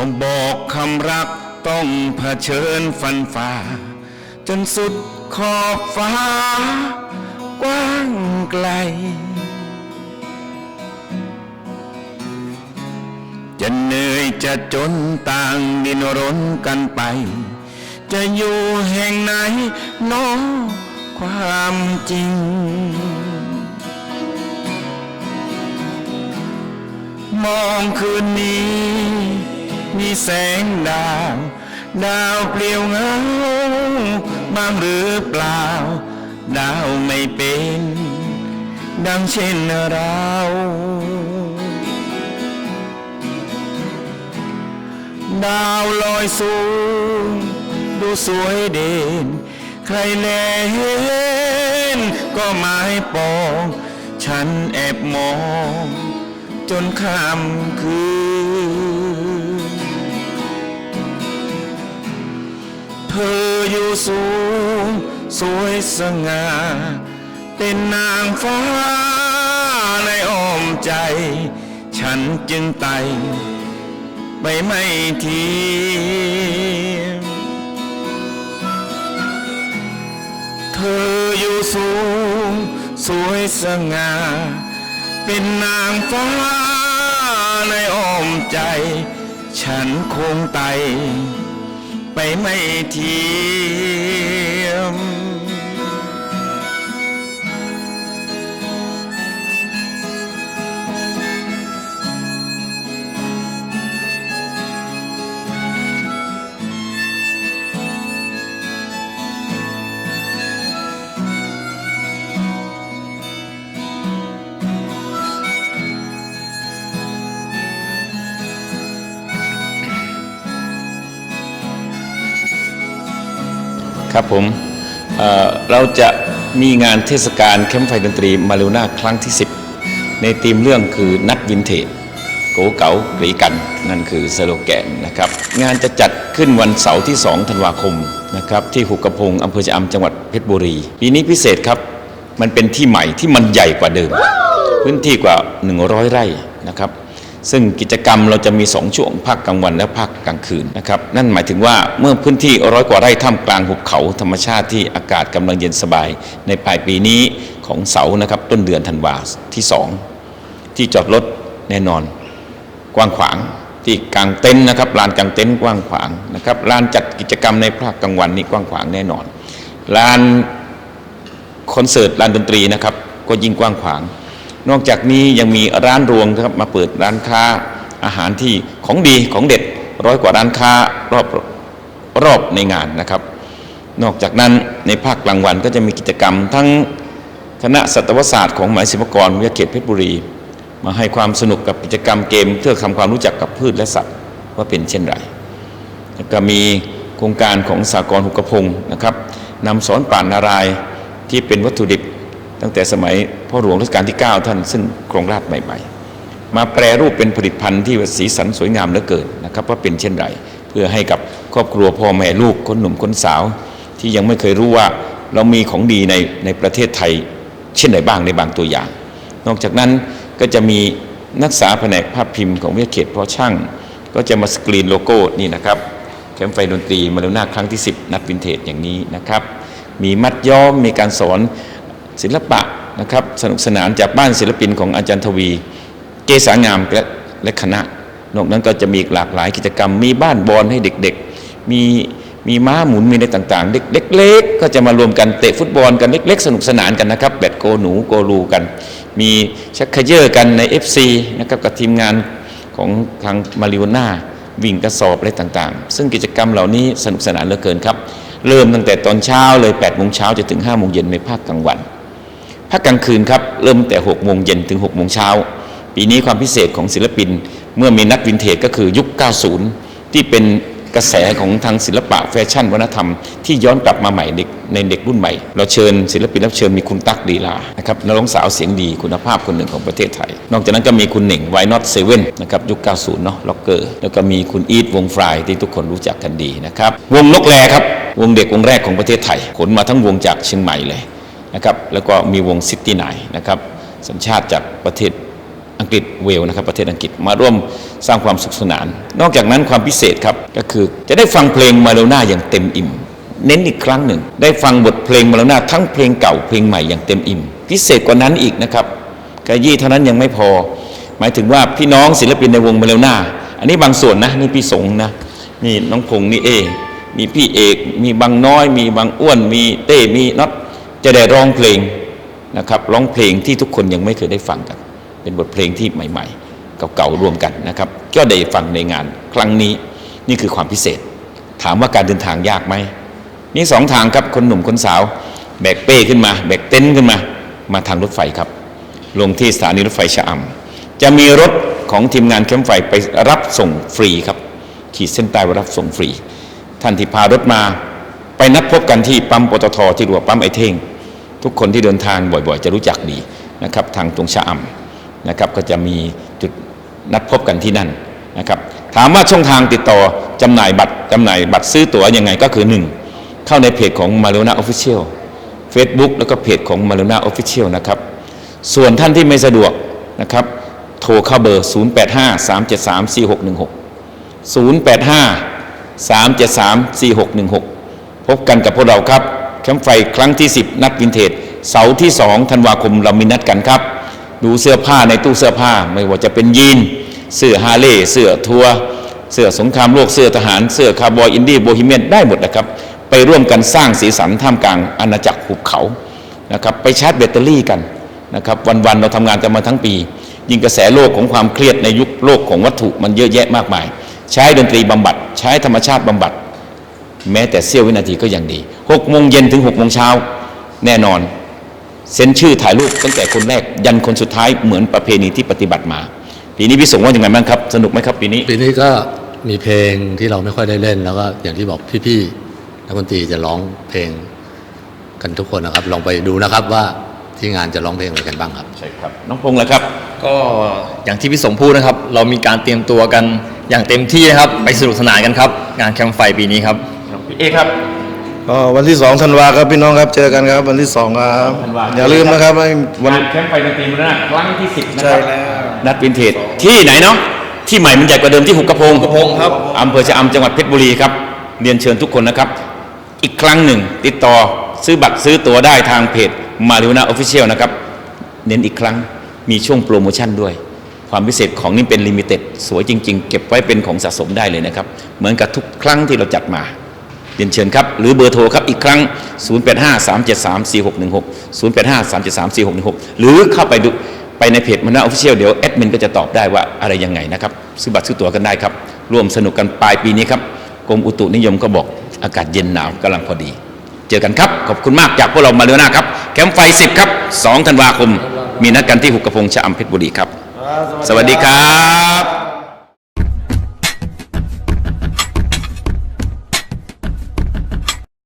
ก็บอกคำรักต้องเผชิญฟันฝ่า จนสุดขอบฟ้า กว้างไกล จะเหนื่อยจะจนต่างดินรนกันไป จะอยู่แห่งไหนน้องความจริง มองคืนนี้ มีแสงดาว ดาวเปลี่ยวเงาบ้างหรือเปล่า ดาวไม่เป็น ดังเช่นเราดาวลอยสูง ดูสวยเด่น ใครแลเห็น ก็หมายปอง ฉันแอบมอง จนค่ำคืน ธออยู่สูง สวยสง่า เป็นนางฟ้าในอ้อมใจ ฉันจึงไต่ไปไม่ทีเธออยู่สูง สวยสง่า เป็นนางฟ้าในอ้อมใจ ฉันคงไต่ ไม่เทีย ครับผมเเราจะมีงานเทศกาลแคมป์ไฟดนตรีมาริวนาครั้งที่ 10 ในธีมเรื่องคือนัดวินเทจโกเก๋ากรีกัน นั่นคือสโลแกนนะครับ งานจะจัดขึ้นวันเสาร์ที่ 2 ธันวาคมนะครับที่หุบกระพงอำเภอชะอำจังหวัดเพชรบุรี ปีนี้พิเศษครับ มันเป็นที่ใหม่ที่มันใหญ่กว่าเดิม พื้นที่กว่า 100 ไร่นะครับ ซึ่งกิจกรรมเราจะมี 2 ช่วงภาคกลางวันและภาคกลางคืนนะครับนั่นหมายถึงว่าเมื่อพื้นที่ร้อยกว่าไร่ท่ามกลางหุบเขาธรรมชาติที่อากาศกำลังเย็นสบาย ในปลายปีนี้ของเสาร์นะครับต้นเดือนธันวาที่ 2 ที่จอดรถแน่นอน กว้างขวางที่กลางเต็นท์นะครับลานกลางเต็นท์กว้างขวางนะครับลานจัดกิจกรรมในภาคกลางวันนี่กว้างขวางแน่นอนลานคอนเสิร์ตร้านดนตรีนะครับก็ยิ่งกว้างขวาง นอกจากนี้ยังมีร้านรวงครับมาเปิดร้านค้าอาหารที่ของดีของเด็ดร้อยกว่าร้านค้ารอบรอบในงานนะครับ นอกจากนั้นในภาคกลางวันก็จะมีกิจกรรมทั้งคณะสัตวศาสตร์ของหมหาศิลปกรวิทยาเขตเพชรบุรี มาให้ความสนุกกับกิจกรรมเกม เพื่อทำความรู้จักกับพืชและสัตว์ว่าเป็นเช่นไรแล้วก็มีโครงการของสากลหุกกระพงนะครับนำสอนป่านนารายที่เป็นวัตถุดิบ ตั้งแต่สมัยพ่อหลวงรัชกาลที่ 9 ท่านซึ่งครงราชใหม่ ๆ มาแปรรูปเป็นผลิตภัณฑ์ที่สีสันสวยงามเหลือเกินนะครับว่าเป็นเช่นไรเพื่อให้กับครอบครัวพ่อแม่ลูกคนหนุ่มคนสาว ที่ยังไม่เคยรู้ว่าเรามีของดีในในประเทศไทย เช่นไหนบ้างในบางตัวอย่าง นอกจากนั้นก็จะมีนักศึกษาแผนกภาพพิมพ์ของวิทยาเขตเพราะช่าง ก็จะมาสกรีนโลโก้นี่นะครับแคมป์ไฟดนตรีมาเลนาครั้งที่ 10 นัดวินเทจอย่างนี้นะครับ มีมัดย้อมมีการสอน ศิลปะนะครับสนุกสนานจากบ้านศิลปินของอาจารย์ทวี เกษางามและและคณะ นอกนั้นก็จะมีหลากหลายกิจกรรม มีบ้านบอลให้เด็กๆ มีมีม้าหมุนมีอะไรต่างๆ เด็กเล็กๆก็จะมารวมกันเตะฟุตบอลกันเล็ก ๆ สนุกสนานกันนะครับแบดโกหนูโกลูกัน มีชักเขยอร์กันใน FC นะครับกับทีมงานของทางมาริโอนาวิ่งกระสอบอะไรต่างๆ ซึ่งกิจกรรมเหล่านี้สนุกสนานเหลือเกินครับ เริ่มตั้งแต่ตอนเช้าเลย8โมงเช้าจะถึง5โมงเย็นในภาคกลางวัน ภาคกลางคืนครับเริ่มแต่6โมงเย็นถึง6โมงเช้าปีนี้ความพิเศษของศิลปิน เมื่อมีนัดวินเทจก็คือยุค 90 ที่เป็นกระแสของทางศิลปะแฟชั่นวัฒนธรรม ที่ย้อนกลับมาใหม่ในเด็กรุ่นใหม่ เราเชิญศิลปินรับเชิญมีคุณตั๊กดีลานะครับนักร้องสาวเสียงดีคุณภาพคนหนึ่งของประเทศไทย นอกจากนั้นก็มีคุณเหน่งไวนอตเซเว่นนะครับยุค 90 เนาะล็อกเกอร์ แล้วก็มีคุณอีทวงฟรายที่ทุกคนรู้จักกันดีนะครับวงนกแรครับวงเด็กวงแรกของประเทศไทยขนมาทั้งวงจากเชียงใหม่เลย นะครับแล้วก็มีวงซิตี้ไนนะครับสัญชาติจากประเทศอังกฤษเวลนะครับประเทศอังกฤษมาร่วมสร้างความสุขสนาน นอกจากนั้นความพิเศษครับก็คือจะได้ฟังเพลงมาเลนาอย่างเต็มอิ่ม เน้นอีกครั้งหนึ่ง ได้ฟังบทเพลงมาเลนาทั้งเพลงเก่าเพลงใหม่อย่างเต็มอิ่ม พิเศษกว่านั้นอีกนะครับกะยี่เท่านั้นยังไม่พอ หมายถึงว่าพี่น้องศิลปินในวงมาเลนาอันนี้บางส่วนนะนี่พี่สงนะนี่น้องพงนี่เอ มีพี่เอก มีบางน้อย มีบางอ้วน มีเต้มีน็อต จะได้ร้องเพลงนะครับร้องเพลงที่ทุกคนยังไม่เคยได้ฟังกัน เป็นบทเพลงที่ใหม่ ๆ เก่าๆรวมกันนะครับก็ได้ฟังในงานครั้งนี้นี่คือความพิเศษ ถามว่าการเดินทางยากไหมนี่สองทางครับคนหนุ่มคนสาว แบกเป้ขึ้นมา แบกเต็นท์ขึ้นมา มาทางรถไฟครับ ลงที่สถานีรถไฟชะอำจะมีรถของทีมงานแคมป์ไฟไปรับส่งฟรีครับ ขีดเส้นใต้รับส่งฟรี ท่านที่พารถมา ไปนัดพบกันที่ปั๊มปตทที่รัวปั๊มไอเท่ง ทุกคนที่เดินทางบ่อยๆ จะรู้จักดีนะครับทางตรงชะอำนะครับก็จะมีจุดนัดพบกันที่นั่นนะครับถามว่าช่องทางติดต่อจำหน่ายบัตรจำหน่ายบัตรซื้อตั๋วยังไงก็คือ 1 เข้าในเพจของ m a r i o n a Official Facebook แล้วก็เพจของ m a r i o n a Official นะครับส่วนท่านที่ไม่สะดวกนะครับโทรเข้าเบอร์ 085 373 4616 085 373 4616 พบกันกับพวกเราครับแคมป์ไฟครั้งที่ 10 นัดวินเทจเสาร์ที่2ธันวาคมเรามีนัดกันครับ ดูเสื้อผ้าในตู้เสื้อผ้าไม่ว่าจะเป็นยีนเสื้อฮาร์เลย์เสื้อทัวร์เสื้อสงครามโลกเสื้อทหารเสื้อคาร์บอยอินดี้โบฮีเมียนได้หมดนะครับ ไปร่วมกันสร้างสีสันท่ามกลางอาณาจักรหุบเขานะครับไปชาร์จแบตเตอรี่กันนะครับวันๆเราทำงานกันมาทั้งปี ยิ่งกระแสโลกของความเครียดในยุคโลกของวัตถุมันเยอะแยะมากมาย ใช้ดนตรีบำบัด ใช้ธรรมชาติบำบัด แม้แต่เสี้ยววินาทีก็ยังดี6โมงเย็นถึง6โมงเช้าแน่นอนเซ็นชื่อถ่ายรูปตั้งแต่คนแรกยันคนสุดท้ายเหมือนประเพณีที่ปฏิบัติมา ปีนี้พี่สงฆ์ว่าอย่างไรบ้างครับ สนุกไหมครับปีนี้ ปีนี้ก็มีเพลงที่เราไม่ค่อยได้เล่น แล้วก็อย่างที่บอกพี่ๆนักดนตรีจะร้องเพลงกันทุกคนนะครับ ลองไปดูนะครับว่าที่งานจะร้องเพลงอะไรกันบ้างครับ ใช่ครับ น้องพงษ์ล่ะครับ ก็อย่างที่พี่สมพูดนะครับ เรามีการเตรียมตัวกันอย่างเต็มที่นะครับ ไปสนุกสนานกันครับ งานแคมป์ไฟปีนี้ครับ พี่เอครับ ก็วันที่สองธันวาครับพี่น้องครับเจอกันครับ วันที่สองครับธันวา อย่าลืมนะครับไอ้วัน งานแคมป์ไฟดนตรีมรณะครั้งที่10นะคใช่รับแล้ว นัดวินเทจที่ไหนเนาะที่ใหม่มันใหญ่กว่าเดิมที่หุบกระพงกระพงครับอำเภอชะอำจังหวัดเพชรบุรีครับเรียนเชิญทุกคนนะครับ อีกครั้งหนึ่ง ติดต่อซื้อบัตรซื้อตั๋วได้ทางเพจมาริ o นาออฟฟิเชียลนะครับ เน้นอีกครั้งมีช่วงโปรโมชั่นด้วย ความพิเศษของนี่เป็นลิมิเต็ดสวยจริง ๆ เก็บไว้เป็นของสะสมได้เลยนะครับ เหมือนกับทุกครั้งที่เราจัดมา เรียนเชิญครับ หรือเบอร์โทรครับอีกครั้ง 0853734616 0853734616 หรือเข้าไปดูไปในเพจมนาออฟฟิเชียลเดี๋ยวแอดมินก็จะตอบได้ว่าอะไรยังไงนะครับ ซื้อบัตรซื้อตั๋วกันได้ครับ ร่วมสนุกกันปลายปีนี้ครับกรมอุตุนิยมก็บอกอากาศเย็นหนาวกำลังพอดี เจอกันครับ ขอบคุณมากจากพวกเรามาเรือหน้าครับ แคมป์ไฟ 10 ครับ 2 ธันวาคม มีนัดกันที่หุบกระพงชะอำเพชรบุรีครับ สวัสดีครับ